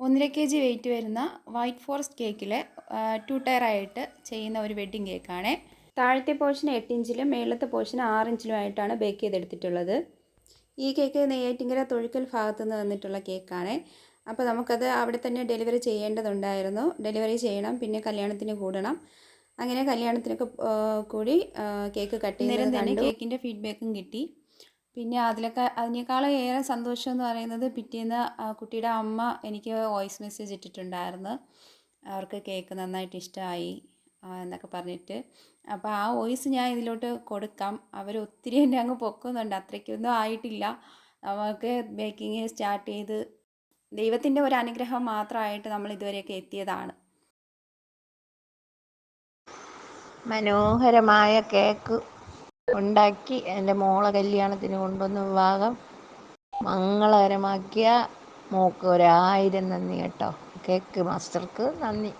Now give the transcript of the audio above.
ഒന്നര K G weight വരുന്ന white forest കേക്കിൽ ടു ടയറായിട്ട് ചെയ്യുന്ന ഒരു വെഡ്ഡിങ് കേക്കാണ് താഴത്തെ പോർഷൻ എട്ട് ഇഞ്ചിലും മേളത്തെ പോർഷൻ ആറ് ഇഞ്ചിലും ആയിട്ടാണ് ബേക്ക് ചെയ്തെടുത്തിട്ടുള്ളത്. ഈ കേക്ക് നെയ്യാറ്റിങ്കര തൊഴുക്കൽ ഭാഗത്ത് നിന്ന് വന്നിട്ടുള്ള കേക്കാണ് അപ്പോൾ നമുക്കത് അവിടെ തന്നെ ഡെലിവറി ചെയ്യേണ്ടതുണ്ടായിരുന്നു. ഡെലിവറി ചെയ്യണം പിന്നെ കല്യാണത്തിന് കൂടണം. അങ്ങനെ കല്യാണത്തിനൊക്കെ കൂടി കേക്ക് കട്ട് തന്നെ കേക്കിന്റെ ഫീഡ്ബാക്കും കിട്ടി. പിന്നെ അതിലൊക്കെ അതിനേക്കാളും ഏറെ സന്തോഷം എന്ന് പറയുന്നത് പിറ്റേന്ന് കുട്ടിയുടെ അമ്മ എനിക്ക് വോയിസ് മെസ്സേജ് ഇട്ടിട്ടുണ്ടായിരുന്നു. അവർക്ക് കേക്ക് നന്നായിട്ട് ഇഷ്ടമായി എന്നൊക്കെ പറഞ്ഞിട്ട്. അപ്പോൾ ആ വോയിസ് ഞാൻ ഇതിലോട്ട് കൊടുക്കാം. അവർ ഒത്തിരി എന്നെ അങ്ങ് പൊക്കുന്നുണ്ട്. അത്രയ്ക്കൊന്നും ആയിട്ടില്ല. നമുക്ക് ബേക്കിങ് സ്റ്റാർട്ട് ചെയ്ത് ദൈവത്തിന്റെ ഒരു അനുഗ്രഹം മാത്രമായിട്ട് നമ്മൾ ഇതുവരെയൊക്കെ എത്തിയതാണ്. മനോഹരമായ കേക്ക് ഉണ്ടാക്കി എന്റെ മോളെ കല്യാണത്തിന് കൊണ്ടുവന്ന വിവാഹം മംഗളകരമാക്കിയ മോക്ക് ഒരായിരം നന്ദി കേട്ടോ. കേക്ക് മാസ്റ്റർക്ക് നന്ദി.